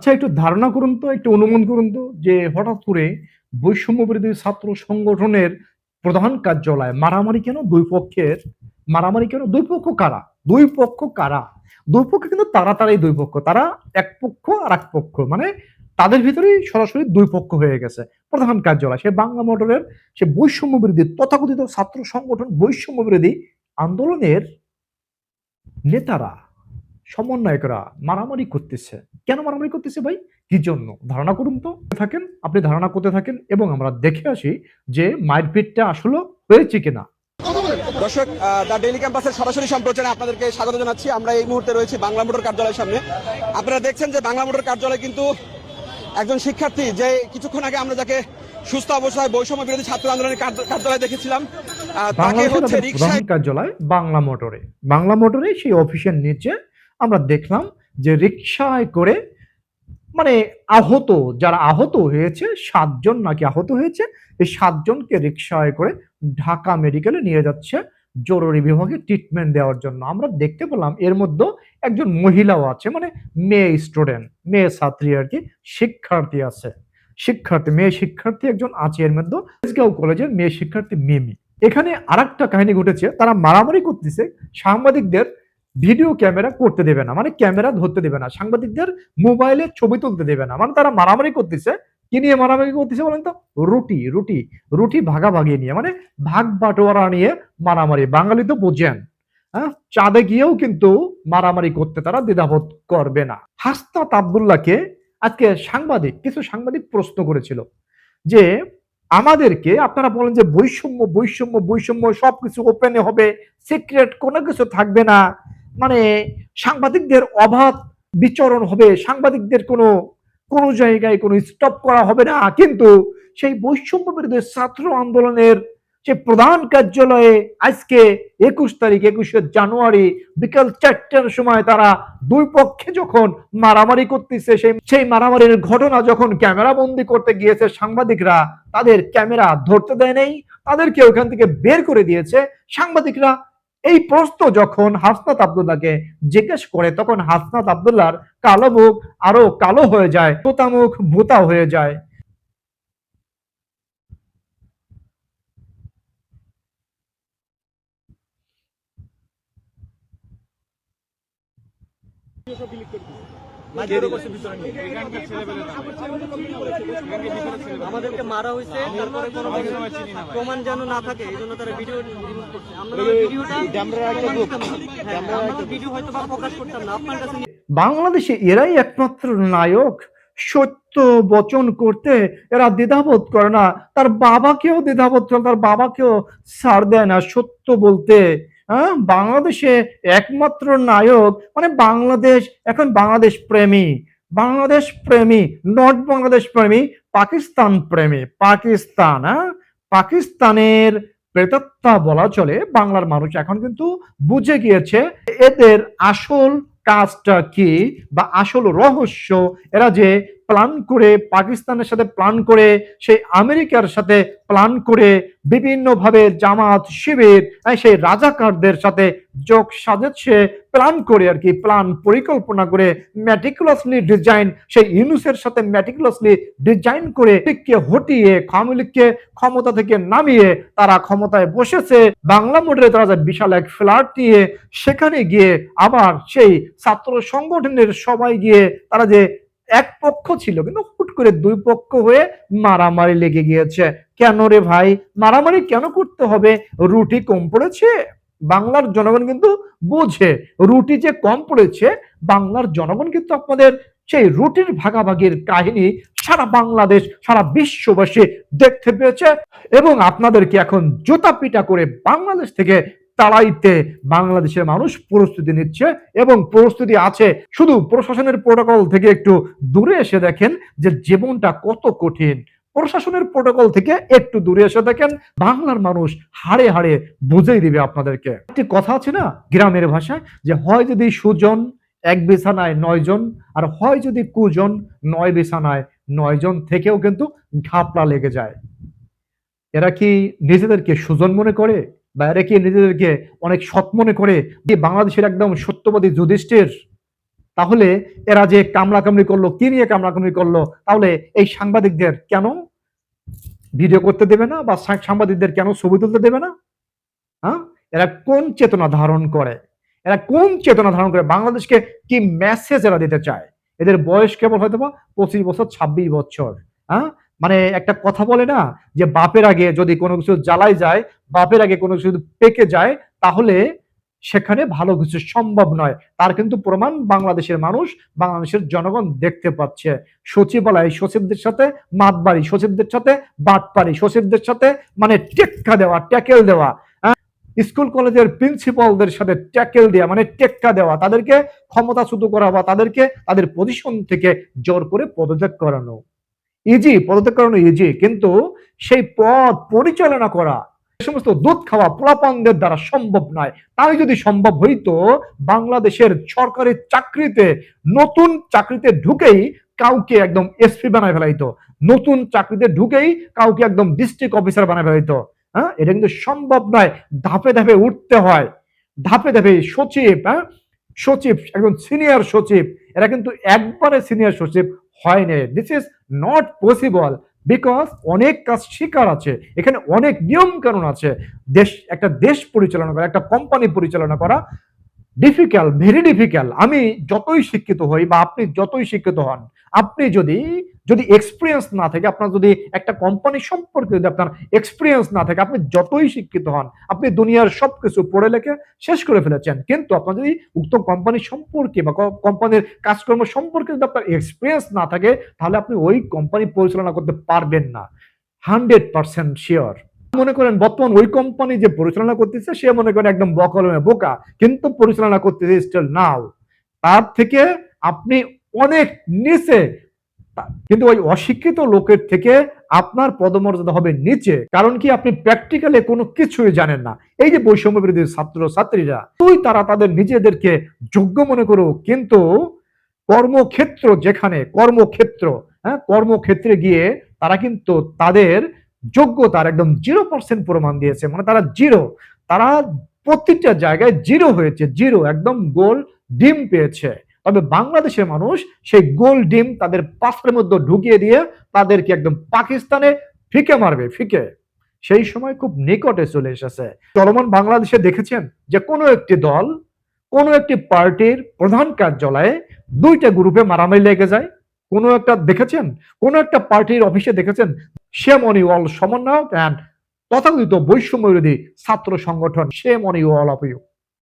আচ্ছা একটু ধারণা করুন তো, একটু অনুমান করুন তো, যে হঠাৎ করে বৈষম্য বিরোধী ছাত্র সংগঠনের প্রধান কার্যালয় মারামারি কেন দুই পক্ষের? মারামারি কেন? দুই পক্ষ কারা? দুই পক্ষ কারা? দুই পক্ষ কিন্তু তারা তারাই দুই পক্ষ, তারা এক পক্ষ আর এক পক্ষ মানে তাদের ভিতরেই সরাসরি দুই পক্ষ হয়ে গেছে প্রধান কার্যালয়। সে বাংলা মোটরের সে বৈষম্য বিরোধী তথাকথিত ছাত্র সংগঠন বৈষম্য বিরোধী আন্দোলনের নেতারা সমন্বয়করা মারামারি করতেছে। কেন মারামারি করতেছে ভাই? কি জন্য? ধারণা করুন তো। থাকেন আপনি ধারণা করতে থাকেন এবং আমরা দেখে আসি যে মারপিটটা আসলে হয়েছে কিনা। দর্শক দ্য ডেইলি ক্যাম্পাসের সরাসরি সম্প্রচারে আপনাদেরকে স্বাগত জানাচ্ছি। আমরা এই মুহূর্তে রয়েছি বাংলা মোটর কার্যালয়ের সামনে। আপনারা দেখছেন যে বাংলা মোটর কার্যালয় কিন্তু একজন শিক্ষার্থী যে কিছুক্ষণ আগে আমরা যাকে সুস্থ অবস্থায় বৈষম্য বিরোধী ছাত্র আন্দোলনের কার্য- কার্যালয়ে দেখেছিলাম তাকে হচ্ছে রিক্সায় কার্যালয় বাংলা মোটরে। বাংলা মোটরে সেই অফিসের নিচে আমরা দেখলাম যে রিক্সায় করে মানে আহত, যারা আহত হয়েছে, সাতজন নাকি আহত হয়েছে, এই সাতজনকে রিক্সায় করে ঢাকা মেডিকেলে নিয়ে যাচ্ছে জরুরি বিভাগে ট্রিটমেন্ট দেওয়ার জন্য। আমরা দেখতে পেলাম এর মধ্যে একজন মহিলাও আছে মানে মেয়ে স্টুডেন্ট মেয়ে ছাত্রী আর কি, শিক্ষার্থী আছে। শিক্ষার্থী, মেয়ে শিক্ষার্থী একজন আছে এর মধ্যে। কলেজের মেয়ে শিক্ষার্থী মিমি। এখানে আরেকটা কাহিনী ঘটেছে, তারা মারামারি করতেছে সাংবাদিকদের ভিডিও ক্যামেরা করতে দেবে না মানে ক্যামেরা ধরতে দেবে না, সাংবাদিকদের মোবাইলে ছবি তুলতে দেবে না মানে তারা মারামারি করতেছে, কি নিয়ে মারামারি করতেছে বলেন তো? রুটি রুটি রুটি ভাগাভাগি নিয়ে মানে ভাগ বাটোয়ারা নিয়ে মারামারি, বাঙালি তো বোঝেন হ্যাঁ? চাঁদে গিয়েও কিন্তু মারামারি করতে তারা দ্বিধাবোধ করবে না। হাসনাত আবদুল্লাহকে আজকে সাংবাদিক, কিছু সাংবাদিক প্রশ্ন করেছিল যে, আমাদেরকে আপনারা বলেন যে বৈষম্য বৈষম্য বৈষম্য সবকিছু ওপেনে হবে সিক্রেট কোনো কিছু থাকবে না মানে সাংবাদিকদের অবাধ বিচরণ হবে, সাংবাদিকদের কোনো কোনো জায়গায় কোনো স্টপ করা হবে না। কিন্তু সেই বৈষম্য বিরোধী ছাত্র আন্দোলনের যে প্রধান কার্যালয়ে আজকে একুশ তারিখ, একুশে জানুয়ারি বিকাল চারটার সময় তারা দুই পক্ষে যখন মারামারি করতেছে, সেই সেই মারামারির ঘটনা যখন ক্যামেরা বন্দি করতে গিয়েছে সাংবাদিকরা, তাদের ক্যামেরা ধরতে দেয় নাই, তাদেরকে ওখান থেকে বের করে দিয়েছে। সাংবাদিকরা এই প্রশ্ন যখন হাসনাত আবদুল্লাহকে জিজ্ঞেস করে, তখন হাসনাত আবদুল্লাহর কালো মুখ আরও কালো হয়ে যায় তোতা মুখ ভোতা হয়ে যায়। আমাদেরকে মারা হয়েছে তারপরে কোনো প্রমাণ যেন না থাকে এই জন্য তারা ভিডিও রিমুভ করছে। আমরা ভিডিওটা ভিডিও হয়তো বা প্রকাশ করতাম না। আপনার কাছে বাংলাদেশে এরাই একমাত্র নায়ক। সত্য বচন করতে এরা দ্বিধাবোধ করে না। তার বাবাকেও দ্বিধাবোধ করে তার বাবাকেও ছাড় দেয় না সত্য বলতে। হ্যাঁ? বাংলাদেশে একমাত্র নায়ক মানে বাংলাদেশ, এখন বাংলাদেশ প্রেমী বাংলাদেশ প্রেমী নট বাংলাদেশ প্রেমী, পাকিস্তান প্রেমী, পাকিস্তান হ্যাঁ? পাকিস্তানের প্রেতাত্মা বলা চলে, বাংলার মানুষ এখন কিন্তু বুঝে গিয়েছে এদের আসল কাজটা কি বা আসল রহস্য, এরা যে প্ল্যান করে, পাকিস্তানের সাথে প্ল্যান করে, সেই আমেরিকার সাথে প্ল্যান করে, বিভিন্নভাবে জামাত শিবির সেই রাজাকারদের সাথে যোগ সাজেছে প্ল্যান করে আর কি প্ল্যান পরিকল্পনা করে ম্যাটিকুলাসলি ডিজাইন সেই ইউনুসের সাথে ম্যাটিকুলাসলি ডিজাইন করে, লীগকে হটিয়ে আওয়ামী ক্ষমতা থেকে নামিয়ে, তারা ক্ষমতায় বসেছে। বাংলা মোডে তারা বিশাল এক ফ্ল্যাট নিয়ে, সেখানে গিয়ে আবার সেই ছাত্র সংগঠনের সবাই গিয়ে তারা যে এক পক্ষ ছিল, কিন্তু হুট করে দুই পক্ষ হয়ে মারামারি লেগে গিয়েছে। কেন রে ভাই? মারামারি কেন করতে হবে? রুটি কম পড়েছে? বাংলার জনগণ কিন্তু বোঝে রুটি যে কম পড়েছে, বাংলার জনগণ কিন্তু আপনাদের সেই রুটির ভাগাভাগির কাহিনী সারা বাংলাদেশ, সারা বিশ্ববাসী দেখতে পেয়েছে। এবং আপনাদেরকে এখন জুতা পিটা করে বাংলাদেশ থেকে তাড়াইতে বাংলাদেশের মানুষ প্রস্তুতি নিচ্ছে এবং প্রস্তুতি আছে। শুধু প্রশাসনের প্রোটোকল থেকে একটু দূরে এসে দেখেন যে জীবনটা কত কঠিন। প্রশাসনের প্রোটোকল থেকে একটু দূরে এসে দেখেন বাংলার মানুষ হাড়ে হাড়ে বুঝেই দিবে আপনাদেরকে। একটি কথা আছে না গ্রামের ভাষায় যে হয় যদি সুজন এক বিছানায় নয় জন আর হয় যদি কুজন নয় বিছানায় নয় জন থেকেও কিন্তু ঘাপলা লেগে যায়। এরা কি নিজেদেরকে সুজন মনে করে? বা কি নিজেদেরকে অনেক সৎ মনে করে যে বাংলাদেশের একদম সত্যবাদী যুধিষ্ঠির, তাহলে এরা যে কামড়াকামড়ি করল, কি নিয়ে কামড়াকামড়ি করল, তাহলে এই সাংবাদিকদের কেন ভিডিও করতে দেবে না বা সাংবাদিকদের কেন ছবি তুলতে দেবে না? হ্যাঁ? এরা কোন চেতনা ধারণ করে? এরা কোন চেতনা ধারণ করে? বাংলাদেশকে কি মেসেজ এরা দিতে চায়? এদের বয়স কেবল হয়তো বা পঁচিশ বছর, ছাব্বিশ বছর হ্যাঁ? মানে একটা কথা বলে না যে বাপের আগে যদি কোনো কিছু জ্বালাই যায়, বাপের আগে কোনো কিছু পেকে যায়, তাহলে সেখানে ভালো কিছু সম্ভব নয়। তার কিন্তু প্রমাণ বাংলাদেশের মানুষ, বাংলাদেশের জনগণ দেখতে পাচ্ছে। সচিবালয় সচিবদের সাথে মাতবাড়ি, সচিবদের সাথে বাটপাড়ি, সচিবদের সাথে মানে টেক্কা দেওয়া, ট্যাকেল দেওয়া হ্যাঁ? স্কুল কলেজের প্রিন্সিপালদের সাথে ট্যাকেল দেওয়া মানে টেক্কা দেওয়া, তাদেরকে ক্ষমতাচ্যুত করা বা তাদেরকে, তাদের পজিশন থেকে জোর করে পদত্যাগ করানো। ইজি পদত্যাগ করানো ইজি, কিন্তু সেই পদ পরিচালনা করা সমস্ত দুধ খাওয়া পোলাপানদের দ্বারা সম্ভব নয়। তাই যদি সম্ভব হইতো, বাংলাদেশের সরকারি চাকরিতে, নতুন চাকরিতে ঢুকেই কাউকে একদম এসপি বানায় ফেলাইতো। নতুন চাকরিতে ঢুকেই কাউকে একদম ডিস্ট্রিক্ট অফিসার বানায় ফেলাইতো। হ্যাঁ? এটা কিন্তু সম্ভব নয়। ধাপে ধাপে উঠতে হয়। ধাপে ধাপে সচিব হ্যাঁ? সচিব, একজন সিনিয়র সচিব, এরা কিন্তু একবারে সিনিয়র সচিব হয়নি this is not possible because অনেক কাজ শিকার আছে। এখানে অনেক নিয়ম কানুন আছে। দেশ, একটা দেশ পরিচালনা করা, একটা কোম্পানি পরিচালনা করা ডিফিকাল্ট ভেরি ডিফিকাল্ট আমি যতই শিক্ষিত হই বা আপনি যতই শিক্ষিত হন, আপনি যদি যদি এক্সপিরিয়েন্স না থাকে, আপনার যদি একটা কোম্পানি সম্পর্কে যদি আপনার এক্সপিরিয়েন্স না থাকে, আপনি যতই শিক্ষিত হন, আপনি দুনিয়ার সব কিছু পড়ে লেখে শেষ করে ফেলেছেন। কিন্তু আপনার যদি উক্ত কোম্পানি সম্পর্কে বা কোম্পানির কাজকর্ম সম্পর্কে যদি আপনার এক্সপিরিয়েন্স না থাকে, তাহলে আপনি ওই কোম্পানি পরিচালনা করতে পারবেন না। হান্ড্রেড পার্সেন্ট শিওর মনে করেন বর্তমান ওই কোম্পানি যে পরিচালনা করতেছে, সে মনে করেন একদম বকলমে বোকা, কিন্তু পরিচালনা করতেছে স্টিল নাও তার থেকে আপনি অনেক নিচে, কিন্তু ওই অশিক্ষিত লোকের থেকে আপনার পদমর্যাদা হবে নিচে। কারণ কি, আপনি প্র্যাকটিক্যালি কোনো কিছুই জানেন না। এই যে বৈষম্য বিরোধী ছাত্র ছাত্রীরা তুই তারা তাদের নিজেদেরকে যোগ্য মনে করো, কিন্তু কর্মক্ষেত্র যেখানে, কর্মক্ষেত্র হ্যাঁ কর্মক্ষেত্রে গিয়ে তারা কিন্তু তাদের যোগ্যতার একদম জিরো পার্সেন্ট প্রমাণ দিয়েছে। মানে তারা জিরো তারা প্রত্যেকটা জায়গায় জিরো হয়েছে জিরো একদম গোল ডিম পেয়েছে। তবে বাংলাদেশের মানুষ সেই গোল ডিম তাদের পাশের মধ্যে ঢুকিয়ে দিয়ে তাদেরকে একদম পাকিস্তানে ফিকে মারবে, ফিকে। সেই সময় খুব নিকটে চলে এসেছে। চলমান বাংলাদেশে দেখেছেন যে কোনো একটি দল, কোনো একটি পার্টির প্রধান কার্যালয়ে দুইটা গ্রুপে মারামারি লেগে যায়। কোনো একটা দেখেছেন? কোনো একটা পার্টির অফিসে দেখেছেন? শ্যাম অনিওয়াল সমন্বয়ক অ্যান্ড তথাকথিত বৈষম্য বিরোধী ছাত্র সংগঠন শ্যাম অনিওয়াল অফ ইউ